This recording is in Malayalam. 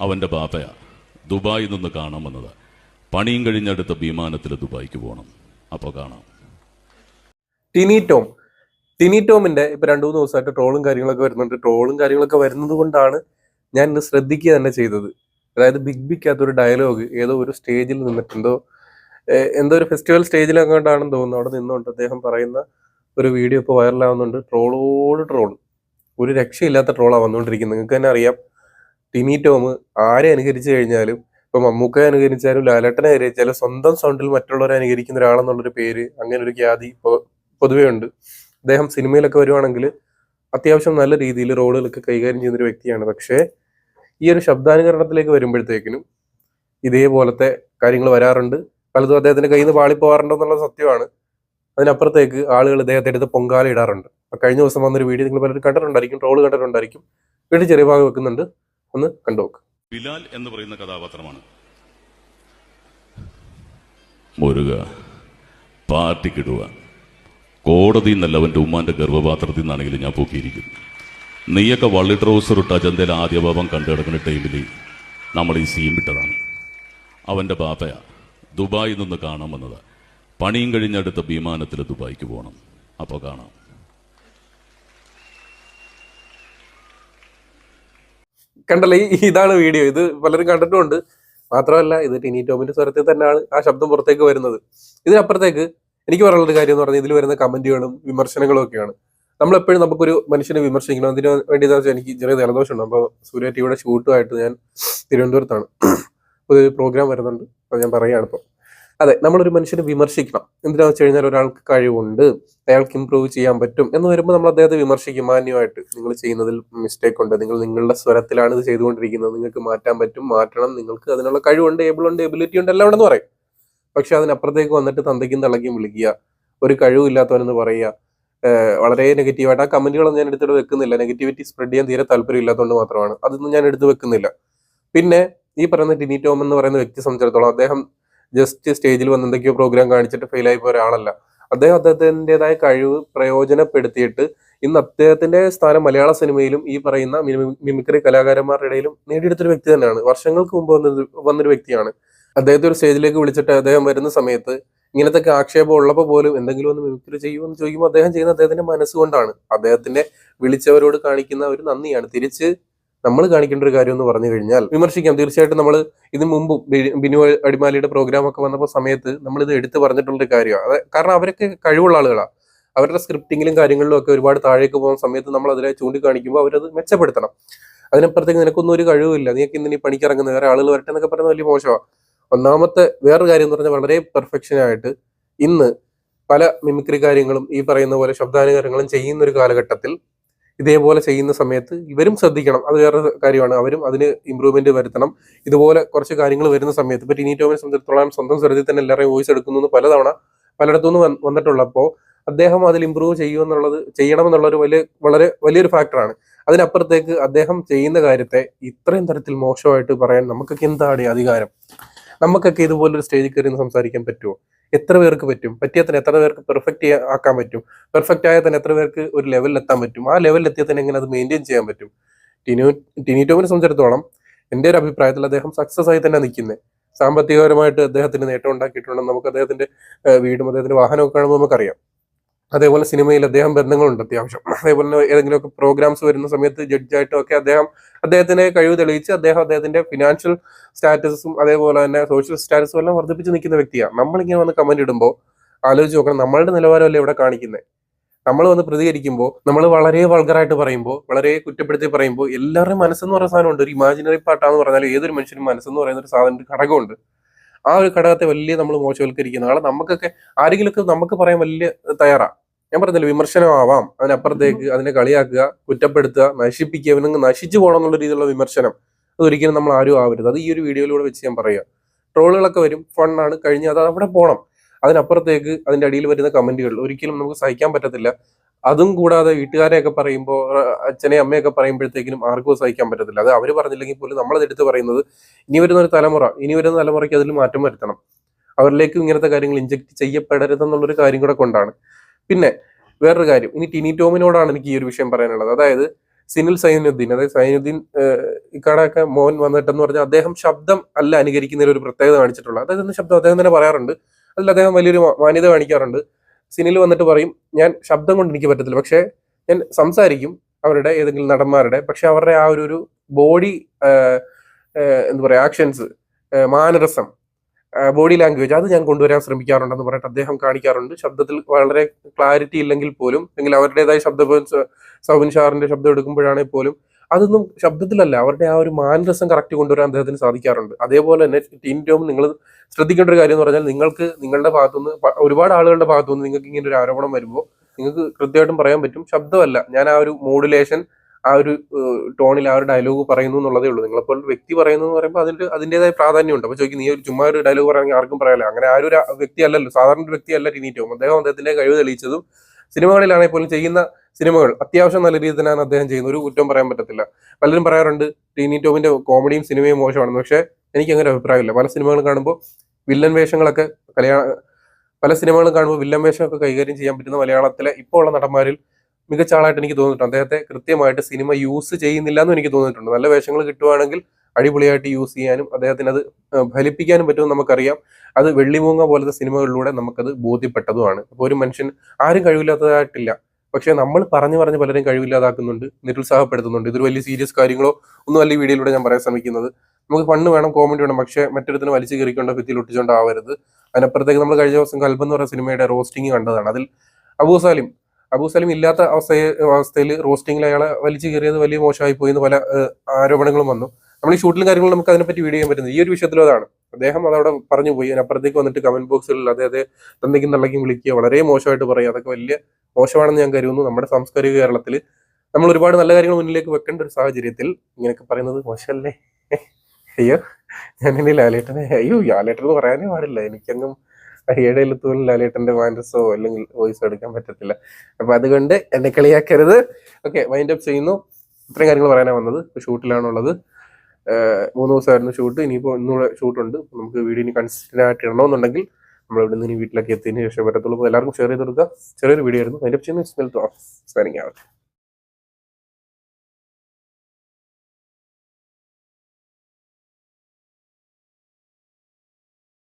അവന്റെ ബാപ്പയാ ദുബായിൽ നിന്ന് കാണാൻ വന്നത്. പണിയും കഴിഞ്ഞെടുത്ത വിമാനത്തിൽ ദുബായിക്ക് പോകണം. അപ്പോൾ കാണാം. ടിനി ടോം ടിനി ടോമിന്റെ ഇപ്പൊ രണ്ടു മൂന്ന് ദിവസമായിട്ട് ട്രോളും കാര്യങ്ങളൊക്കെ വരുന്നുണ്ട്. ട്രോളും കാര്യങ്ങളൊക്കെ വരുന്നത് കൊണ്ടാണ് ഞാൻ ഇന്ന് ശ്രദ്ധിക്കുക തന്നെ ചെയ്തത്. അതായത് ബിഗ് ബിക്കകത്തൊരു ഡയലോഗ് ഏതോ ഒരു സ്റ്റേജിൽ നിന്നിട്ട് എന്തോ എന്തോ ഒരു ഫെസ്റ്റിവൽ സ്റ്റേജിൽ അങ്ങോട്ടാണെന്ന് തോന്നുന്നു. അവിടെ നിന്നുകൊണ്ട് അദ്ദേഹം പറയുന്ന ഒരു വീഡിയോ ഇപ്പോൾ വൈറലാവുന്നുണ്ട്. ട്രോളോട് ട്രോൾ. ഒരു രക്ഷയില്ലാത്ത ട്രോളാണ് വന്നുകൊണ്ടിരിക്കുന്നത്. നിങ്ങൾക്ക് തന്നെ അറിയാം. ടിനി ടോം ആരെ അനുകരിച്ചു കഴിഞ്ഞാലും ഇപ്പൊ മമ്മൂക്ക അനുകരിച്ചാലും ലാലേട്ടനെ അനുകരിച്ചാലും സ്വന്തം സൗണ്ടിൽ മറ്റുള്ളവരെ അനുകരിക്കുന്ന ഒരാളെന്നുള്ളൊരു പേര് അങ്ങനെ ഒരു ഖ്യാതി പൊതുവേ ഉണ്ട്. അദ്ദേഹം സിനിമയിലൊക്കെ വരുവാണെങ്കിൽ അത്യാവശ്യം നല്ല രീതിയിൽ റോളുകളൊക്കെ കൈകാര്യം ചെയ്യുന്ന ഒരു വ്യക്തിയാണ്. പക്ഷേ ഈ ഒരു ശബ്ദാനുകരണത്തിലേക്ക് വരുമ്പോഴത്തേക്കിനും ഇതേപോലത്തെ കാര്യങ്ങൾ വരാറുണ്ട്. പലതും അദ്ദേഹത്തിന്റെ കയ്യിൽ നിന്ന് പാളിപ്പോവാറുണ്ടെന്നുള്ള സത്യമാണ്. അതിനപ്പുറത്തേക്ക് ആളുകൾ ഇദ്ദേഹത്തെ എടുത്ത് പൊങ്കാല ഇടാറുണ്ട്. കഴിഞ്ഞ ദിവസം വന്നൊരു വീഡിയോ നിങ്ങൾ പലരും കണ്ടിട്ടുണ്ടായിരിക്കും ട്രോൾ കണ്ടിട്ടുണ്ടായിരിക്കും. വീട്ടിൽ ചെറിയ ഭാഗം വെക്കുന്നുണ്ട്. ഒന്ന് കണ്ടോക്ക് ബിലാൽ എന്ന് പറയുന്ന കഥാപാത്രമാണ്. മുരുക പാർട്ടിക്കിടുക കോടതി എന്നല്ല അവന്റെ ഉമ്മാന്റെ ഗർഭപാത്രത്തിൽ നിന്നാണെങ്കിലും ഞാൻ പൊക്കിയിരിക്കും നീയൊക്കെ വള്ളി ട്രൗസർ ഇട്ട അജന്തയിൽ ആദ്യ ഭാവം കണ്ടു കിടക്കുന്ന ടൈമിൽ നമ്മൾ ഈ സീൻ വിട്ടതാണ് അവന്റെ ബാപ്പയാ ദുബായിൽ നിന്ന് കാണാൻ വന്നത്. പണിയും കഴിഞ്ഞെടുത്ത വിമാനത്തിൽ ദുബായിക്ക് പോകണം അപ്പോൾ കാണാം. കണ്ടല്ലേ ഇതാണ് വീഡിയോ ഇത് പലരും കണ്ടിട്ടുമുണ്ട്. മാത്രമല്ല ഇത് ടിനി ടോമിന്റെ സ്വരത്തിൽ തന്നെയാണ് ആ ശബ്ദം പുറത്തേക്ക് വരുന്നത്. ഇതിനപ്പുറത്തേക്ക് എനിക്ക് പറയാനുള്ളൊരു കാര്യം എന്ന് പറഞ്ഞാൽ ഇതിൽ വരുന്ന കമന്റുകളും വിമർശനങ്ങളും ഒക്കെയാണ്. നമ്മളെപ്പോഴും നമുക്കൊരു മനുഷ്യനെ വിമർശിക്കണം. അതിന് വേണ്ടി എനിക്ക് ചെറിയ ജലദോഷമുണ്ട്. അപ്പോൾ സൂര്യ ടിവിയുടെ ഷൂട്ടുമായിട്ട് ഞാൻ തിരുവനന്തപുരത്താണ്. ഒരു പ്രോഗ്രാം വരുന്നുണ്ട്. അത് ഞാൻ പറയുകയാണ് ഇപ്പോൾ. അതെ നമ്മളൊരു മനുഷ്യനെ വിമർശിക്കണം. എന്തിനാണെന്ന് വെച്ച് കഴിഞ്ഞാൽ ഒരാൾക്ക് കഴിവുണ്ട് അയാൾക്ക് ഇമ്പ്രൂവ് ചെയ്യാൻ പറ്റും എന്ന് വരുമ്പോൾ നമ്മൾ അദ്ദേഹത്തെ വിമർശിക്കും. മാന്യമായിട്ട് നിങ്ങൾ ചെയ്യുന്നതിൽ മിസ്റ്റേക്ക് ഉണ്ട് നിങ്ങൾ നിങ്ങളുടെ സ്വരത്തിലാണ് ഇത് ചെയ്തുകൊണ്ടിരിക്കുന്നത് നിങ്ങൾക്ക് മാറ്റാൻ പറ്റും മാറ്റണം നിങ്ങൾക്ക് അതിനുള്ള കഴിവുണ്ട് ഏബിൾ ഉണ്ട് എബിലിറ്റി ഉണ്ട് എല്ലാം ഉണ്ടെന്ന് പറയും. പക്ഷെ അതിനപ്പുറത്തേക്ക് വന്നിട്ട് തന്തയ്ക്കും തിളക്കിയും വിളിക്കുക ഒരു കഴിവില്ലാത്തവനെന്ന് പറയുക വളരെ നെഗറ്റീവായിട്ട് ആ കമന്റുകളൊന്നും ഞാൻ എടുത്തിട്ട് വെക്കുന്നില്ല. നെഗറ്റിവിറ്റി സ്പ്രെഡ് ചെയ്യാൻ തീരെ താല്പര്യമില്ലാത്തതുകൊണ്ട് മാത്രമാണ്. അതൊന്നും ഞാൻ എടുത്ത് വെക്കുന്നില്ല. പിന്നെ ഈ പറയുന്ന ടിനി ടോം എന്ന് പറയുന്ന വ്യക്തി സംബന്ധിച്ചിടത്തോളം അദ്ദേഹം ജസ്റ്റ് സ്റ്റേജിൽ വന്ന് എന്തൊക്കെയോ പ്രോഗ്രാം കാണിച്ചിട്ട് ഫെയിൽ ആയി പോയ ഒരാളല്ല. അദ്ദേഹം അദ്ദേഹത്തിന്റെതായ കഴിവ് പ്രയോജനപ്പെടുത്തിയിട്ട് ഇന്ന് അദ്ദേഹത്തിന്റെ സ്ഥാനം മലയാള സിനിമയിലും ഈ പറയുന്ന മിമിക്രി കലാകാരന്മാരുടെ ഇടയിലും നേടിയെടുത്തൊരു വ്യക്തി തന്നെയാണ്. വർഷങ്ങൾക്ക് മുമ്പ് വന്നത് വന്നൊരു വ്യക്തിയാണ്. അദ്ദേഹത്തെ ഒരു സ്റ്റേജിലേക്ക് വിളിച്ചിട്ട് അദ്ദേഹം വരുന്ന സമയത്ത് ഇങ്ങനത്തെ ആക്ഷേപം ഉള്ളപ്പോൾ പോലും എന്തെങ്കിലും ഒന്ന് മിമിക്രി ചെയ്യുമെന്ന് ചോദിക്കുമ്പോൾ അദ്ദേഹം ചെയ്യുന്ന അദ്ദേഹത്തിന്റെ മനസ്സുകൊണ്ടാണ്. അദ്ദേഹത്തിന്റെ വിളിച്ചവരോട് കാണിക്കുന്ന ഒരു നന്ദിയാണ്. തിരിച്ച് നമ്മൾ കാണിക്കേണ്ട ഒരു കാര്യം എന്ന് പറഞ്ഞു കഴിഞ്ഞാൽ വിമർശിക്കാം. തീർച്ചയായിട്ടും നമ്മൾ ഇതിന് മുമ്പ് ബിനു അടിമാലിയുടെ പ്രോഗ്രാം ഒക്കെ വന്നപ്പോൾ സമയത്ത് നമ്മൾ ഇത് എടുത്തു പറഞ്ഞിട്ടുള്ള ഒരു കാര്യമാണ് കാരണം അവരൊക്കെ കഴിവുള്ള ആളുകളാണ് അവരുടെ സ്ക്രിപ്റ്റിങ്ങിലും കാര്യങ്ങളിലും ഒക്കെ ഒരുപാട് താഴേക്ക് പോകുന്ന സമയത്ത് നമ്മൾ അതിനെ ചൂണ്ടിക്കാണിക്കുമ്പോൾ അവരത് മെച്ചപ്പെടുത്തണം. അതിനപ്പുറത്തേക്ക് നിനക്കൊന്നും ഒരു കഴിവില്ല നീക്ക് ഇന്ന് നീ പണിക്കിറങ്ങുന്ന വേറെ ആളുകൾ വരട്ടെ എന്നൊക്കെ പറയുന്നത് വലിയ മോശമാണ് ഒന്നാമത്തെ വേറൊരു കാര്യം എന്ന് പറഞ്ഞാൽ വളരെ പെർഫെക്ഷനായിട്ട് ഇന്ന് പല മിമിക്രി കാര്യങ്ങളും ഈ പറയുന്ന പോലെ ശബ്ദാനുകാരങ്ങളും ചെയ്യുന്ന ഒരു കാലഘട്ടത്തിൽ ഇതേപോലെ ചെയ്യുന്ന സമയത്ത് ഇവരും ശ്രദ്ധിക്കണം. അത് വേറെ കാര്യമാണ്. അവരും അതിന് ഇമ്പ്രൂവ്മെന്റ് വരുത്തണം. ഇതുപോലെ കുറച്ച് കാര്യങ്ങൾ വരുന്ന സമയത്ത് ഇപ്പൊ ടിനി ടോമിനെ സംബന്ധിച്ചിടത്തോളം സ്വന്തം സ്വരത്തിൽ തന്നെ എല്ലാവരെയും വോയിസ് എടുക്കുന്നു എന്ന് പലതവണ പലയിടത്തുനിന്ന് വന്ന് വന്നിട്ടുള്ളപ്പോൾ അദ്ദേഹം അതിൽ ഇമ്പ്രൂവ് ചെയ്യുമെന്നുള്ളത് ചെയ്യണമെന്നുള്ള ഒരു വലിയ വളരെ വലിയൊരു ഫാക്ടറാണ് അതിനപ്പുറത്തേക്ക് അദ്ദേഹം ചെയ്യുന്ന കാര്യത്തെ ഇത്രയും തരത്തിൽ മോശമായിട്ട് പറയാൻ നമുക്കൊക്കെ എന്താണ് അധികാരം? നമുക്കൊക്കെ ഇതുപോലൊരു സ്റ്റേജിൽ കയറി സംസാരിക്കാൻ പറ്റുമോ? എത്ര പേർക്ക് പറ്റും? പറ്റിയാൽ തന്നെ എത്ര പേർക്ക് പെർഫെക്റ്റ് ആക്കാൻ പറ്റും? പെർഫെക്റ്റ് ആയാൽ തന്നെ എത്ര പേർക്ക് ഒരു ലെവലിൽ എത്താൻ പറ്റും? ആ ലെവലിൽ എത്തിയാൽ തന്നെ എങ്ങനെ അത് മെയിന്റെയിൻ ചെയ്യാൻ പറ്റും? ടിനു ടിനി ടോമിനെ സംബന്ധിച്ചിടത്തോളം എന്റെ ഒരു അഭിപ്രായത്തിൽ അദ്ദേഹം സക്സസ് ആയി തന്നെ നിൽക്കുന്നത് സാമ്പത്തികപരമായിട്ട് അദ്ദേഹത്തിന് നേട്ടം ഉണ്ടാക്കിയിട്ടുണ്ടെന്ന് നമുക്ക് അദ്ദേഹത്തിന്റെ വീടും അദ്ദേഹത്തിന്റെ വാഹനമൊക്കെ കാണുമ്പോൾ നമുക്കറിയാം. അതേപോലെ സിനിമയിൽ അദ്ദേഹം ബന്ധങ്ങളുണ്ട് അത്യാവശ്യം. അതേപോലെ തന്നെ ഏതെങ്കിലുമൊക്കെ പ്രോഗ്രാംസ് വരുന്ന സമയത്ത് ജഡ്ജായിട്ടും ഒക്കെ അദ്ദേഹം അദ്ദേഹത്തിന്റെ കഴിവ് തെളിയിച്ച് അദ്ദേഹം അദ്ദേഹത്തിന്റെ ഫിനാൻഷ്യൽ സ്റ്റാറ്റസും അതേപോലെ തന്നെ സോഷ്യൽ സ്റ്റാറ്റസും എല്ലാം വർദ്ധിപ്പിച്ച് നിൽക്കുന്ന വ്യക്തിയാണ്. നമ്മളിങ്ങനെ വന്ന് കമന്റ് ഇടുമ്പോൾ ആലോചിച്ച് നോക്കണം നമ്മളുടെ നിലവാരമല്ലേ ഇവിടെ കാണിക്കുന്നത് നമ്മൾ വന്ന് പ്രതികരിക്കുമ്പോൾ നമ്മൾ വളരെ വൾഗറായിട്ട് പറയുമ്പോൾ വളരെ കുറ്റപ്പെടുത്തി പറയുമ്പോൾ എല്ലാവരുടെയും മനസ്സെന്ന് പറയുന്ന സാധനമുണ്ട് ഒരു ഇമാജിനറി പാട്ടാന്ന് പറഞ്ഞാൽ ഏതൊരു മനുഷ്യനും മനസ്സെന്ന് പറയുന്ന ഒരു സാധനം ഒരു ഘടകമുണ്ട്. ആ ഒരു ഘടകത്തെ വലിയ നമ്മൾ മോശവൽക്കരിക്കുന്ന ആളെ നമുക്കൊക്കെ ആരെങ്കിലുമൊക്കെ നമുക്ക് പറയാൻ വലിയ തയ്യാറാ. ഞാൻ പറഞ്ഞില്ല വിമർശനമാവാം. അതിനപ്പുറത്തേക്ക് അതിനെ കളിയാക്കുക കുറ്റപ്പെടുത്തുക നശിപ്പിക്കുക ഇവനങ്ങ് നശിച്ചു പോകണം എന്നുള്ള രീതിയിലുള്ള വിമർശനം അതൊരിക്കലും നമ്മൾ ആരും ആവരുത്. അത് ഈ ഒരു വീഡിയോയിലൂടെ വെച്ച് ഞാൻ പറയാം. ട്രോളുകളൊക്കെ വരും ഫണ്ണാണ് കഴിഞ്ഞ് അത് അവിടെ പോകണം അതിനപ്പുറത്തേക്ക് അതിന്റെ അടിയിൽ വരുന്ന കമന്റുകൾ ഒരിക്കലും നമുക്ക് സഹിക്കാൻ പറ്റത്തില്ല. അതും കൂടാതെ വീട്ടുകാരെയൊക്കെ പറയുമ്പോൾ അച്ഛനെ അമ്മയൊക്കെ പറയുമ്പോഴത്തേക്കിനും ആർക്കും സഹിക്കാൻ പറ്റത്തില്ല. അത് അവർ പറഞ്ഞില്ലെങ്കിൽ പോലും നമ്മളത് എടുത്ത് പറയുന്നത് ഇനി വരുന്ന ഒരു തലമുറ ഇനി വരുന്ന തലമുറയ്ക്ക് അതിൽ മാറ്റം വരുത്തണം. അവരിലേക്കും ഇങ്ങനത്തെ കാര്യങ്ങൾ ഇഞ്ചക്ട് ചെയ്യപ്പെടരുതെന്നുള്ളൊരു കാര്യം കൂടെ കൊണ്ടാണ്. പിന്നെ വേറൊരു കാര്യം ഇനി ടിനി ടോമിനോടാണ് എനിക്ക് ഈ ഒരു വിഷയം പറയാനുള്ളത്. അതായത് സിനിൽ സൈനുദ്ദീൻ അതായത് സൈനുദ്ദീൻ ഇക്കാടൊക്കെ മോൻ വന്നിട്ടെന്ന് പറഞ്ഞാൽ അദ്ദേഹം ശബ്ദം അല്ല അനുകരിക്കുന്നതിൽ ഒരു പ്രത്യേകത കാണിച്ചിട്ടുള്ളത്. അതായത് ശബ്ദം അദ്ദേഹം തന്നെ പറയാറുണ്ട്. അതിൽ അദ്ദേഹം വലിയൊരു മാന്യത കാണിക്കാറുണ്ട്. സിനിൽ വന്നിട്ട് പറയും ഞാൻ ശബ്ദം കൊണ്ട് എനിക്ക് പറ്റത്തില്ല. പക്ഷേ ഞാൻ സംസാരിക്കും അവരുടെ ഏതെങ്കിലും നടന്മാരുടെ. പക്ഷെ അവരുടെ ആ ഒരു ബോഡി എന്താ പറയുക ആക്ഷൻസ് മാനരസം ബോഡി ലാംഗ്വേജ് അത് ഞാൻ കൊണ്ടുവരാൻ ശ്രമിക്കാറുണ്ടെന്ന് പറഞ്ഞിട്ട് അദ്ദേഹം കാണിക്കാറുണ്ട്. ശബ്ദത്തിൽ വളരെ ക്ലാരിറ്റി ഇല്ലെങ്കിൽ പോലും അല്ലെങ്കിൽ അവരുടേതായ ശബ്ദ സൗബിൻ ഷാറിന്റെ ശബ്ദം എടുക്കുമ്പോഴാണെങ്കിൽ പോലും അതൊന്നും ശബ്ദത്തിലല്ല അവരുടെ ആ ഒരു മാനരസം കറക്റ്റ് കൊണ്ടുവരാൻ അദ്ദേഹത്തിന് സാധിക്കാറുണ്ട്. അതേപോലെ തന്നെ ടീം ടോം നിങ്ങൾ ശ്രദ്ധിക്കേണ്ട ഒരു കാര്യം എന്ന് പറഞ്ഞാൽ നിങ്ങൾക്ക് നിങ്ങളുടെ ഭാഗത്തുനിന്ന് ഒരുപാട് ആളുകളുടെ ഭാഗത്തുനിന്ന് നിങ്ങൾക്ക് ഇങ്ങനെ ഒരു ആരോപണം വരുമ്പോൾ നിങ്ങൾക്ക് കൃത്യമായിട്ടും പറയാൻ പറ്റും. ശബ്ദമല്ല ഞാൻ ആ ഒരു മോഡുലേഷൻ ആ ഒരു ടോണിൽ ആ ഒരു ഡയലോഗ് പറയുന്നു എന്നുള്ളതേ ഉള്ളൂ. നിങ്ങളപ്പോൾ വ്യക്തി പറയുന്നു എന്ന് പറയുമ്പോൾ അതിൽ അതിന്റെതായ പ്രാധാന്യമുണ്ട്. അപ്പോൾ ചോദിക്കും നീ ഒരു ചുമ്മാ ഒരു ഡയലോഗ് പറയുകയാണെങ്കിൽ ആർക്കും പറയാനില്ല. അങ്ങനെ ആ ഒരു വ്യക്തി അല്ലല്ലോ സാധാരണ ഒരു വ്യക്തി അല്ല അദ്ദേഹം അദ്ദേഹത്തിന്റെ കഴിവ് തെളിയിച്ചതും സിനിമകളിലാണെങ്കിൽ പോലും ചെയ്യുന്ന സിനിമകൾ അത്യാവശ്യം നല്ല രീതിയിൽ തന്നെയാണ് അദ്ദേഹം ചെയ്യുന്നത്. ഒരു കുറ്റം പറയാൻ പറ്റത്തില്ല. പലരും പറയാറുണ്ട് ടിനി കോമഡിയും സിനിമയും മോശമാണെന്ന്. പക്ഷേ എനിക്ക് അങ്ങനെ അഭിപ്രായമില്ല. പല സിനിമകളും കാണുമ്പോൾ വില്ലൻ വേഷങ്ങളൊക്കെ കല്യാണ പല സിനിമകളും കാണുമ്പോൾ വില്ലൻ വേഷമൊക്കെ കൈകാര്യം ചെയ്യാൻ പറ്റുന്ന മലയാളത്തിലെ ഇപ്പോൾ ഉള്ള നടന്മാരിൽ മികച്ച ആളായിട്ട് എനിക്ക് തോന്നിയിട്ടുണ്ട്. അദ്ദേഹത്തെ കൃത്യമായിട്ട് സിനിമ യൂസ് ചെയ്യുന്നില്ല എന്ന് എനിക്ക് തോന്നിയിട്ടുണ്ട്. നല്ല വേഷങ്ങൾ കിട്ടുവാണെങ്കിൽ അടിപൊളിയായിട്ട് യൂസ് ചെയ്യാനും അദ്ദേഹത്തിന് അത് ഫലിപ്പിക്കാനും പറ്റുമെന്ന് നമുക്കറിയാം. അത് വെള്ളിമൂങ്ങ പോലത്തെ സിനിമകളിലൂടെ നമുക്കത് ബോധ്യപ്പെട്ടതുമാണ്. അപ്പോൾ ഒരു മനുഷ്യൻ ആരും കഴിവില്ലാത്തതായിട്ടില്ല. പക്ഷേ നമ്മൾ പറഞ്ഞു പറഞ്ഞ് പലരും കഴിവില്ലാതാക്കുന്നുണ്ട് നിരുത്സാഹപ്പെടുത്തുന്നുണ്ട്. ഇതൊരു വലിയ സീരിയസ് കാര്യങ്ങളോ ഒന്നും അല്ല ഈ വീഡിയോയിലൂടെ ഞാൻ പറയാൻ ശ്രമിക്കുന്നത്. നമുക്ക് ഫണ്ട് വേണം കോമഡി വേണം പക്ഷേ മറ്റൊരുത്തിന് വലിച്ചു കയറിക്കൊണ്ട് ഭിത്തിയിൽ ഒട്ടിച്ചുകൊണ്ടാവരുത് അതിനപ്പുറത്തേക്ക് നമ്മൾ കഴിഞ്ഞ ദിവസം കൽബെന്ന് പറയുന്ന സിനിമയുടെ റോസ്റ്റിംഗ് കണ്ടതാണ്. അതിൽ അബൂ സാലിം അബൂ സലീം ഇല്ലാത്ത അവസ്ഥയെ അവസ്ഥയിൽ റോസ്റ്റിംഗിൽ അയാളെ വലിച്ചു കയറിയത് വലിയ മോശമായി പോയി എന്ന് പല ആരോപണങ്ങളും വന്നു. നമ്മൾ ഈ ഷൂട്ടിലും കാര്യങ്ങളും നമുക്ക് അതിനെപ്പറ്റി വീഡിയോ ചെയ്യാൻ പറ്റുന്നത്. ഈ ഒരു വിഷയത്തിലും അതാണ്. അദ്ദേഹം അതവിടെ പറഞ്ഞു പോയി. അതിനപ്പുറത്തേക്ക് വന്നിട്ട് കമന്റ് ബോക്സിൽ അദ്ദേഹത്തെ തന്നേക്കും തള്ളക്കും വിളിക്കുക. വളരെ മോശമായിട്ട് പറയുക. അതൊക്കെ വലിയ മോശമാണെന്ന് ഞാൻ കരുതുന്നു. നമ്മുടെ സാംസ്കാരിക കേരളത്തിൽ നമ്മൾ ഒരുപാട് നല്ല കാര്യങ്ങൾ മുന്നിലേക്ക് വെക്കേണ്ട ഒരു സാഹചര്യത്തിൽ ഇങ്ങനെയൊക്കെ പറയുന്നത് മോശമല്ലേ? അയ്യോ ഞാൻ എന്നെ ലാലേട്ടനെ അയ്യോ ലാലേട്ടൻ എന്ന് പറയാനേ പാടില്ല. എനിക്കങ്ങും ഏഴയിൽ പോലും ലാലേട്ടന്റെ മാൻഡസോ അല്ലെങ്കിൽ വോയിസ് എടുക്കാൻ പറ്റത്തില്ല. അപ്പൊ അതുകൊണ്ട് എന്നെ കളിയാക്കരുത്. ഓക്കെ വൈൻഡ് അപ്പ് ചെയ്യുന്നു. ഇത്രയും കാര്യങ്ങൾ പറയാനാ വന്നത്. ഷൂട്ടിലാണുള്ളത് മൂന്ന് ദിവസമായിരുന്നു ഷൂട്ട് ഇനിയിപ്പോൾ ഷൂട്ട് ഷൂട്ടുണ്ട് നമുക്ക് വീഡിയോ ഇനി കൺസിസ്റ്റന്റ് ആയിട്ട് ഇടണമെന്നുണ്ടെങ്കിൽ നമ്മൾ ഇവിടെ നിന്ന് വീട്ടിലേക്ക് എത്തിയതിന് ശേഷം പറ്റത്തുള്ളൂ. എല്ലാവർക്കും ഷെയർ ചെയ്ത് കൊടുക്കുക. ചെറിയൊരു വീഡിയോ ആയിരുന്നു. അപ്പ് ചെയ്യുന്നു. സ്മെൽ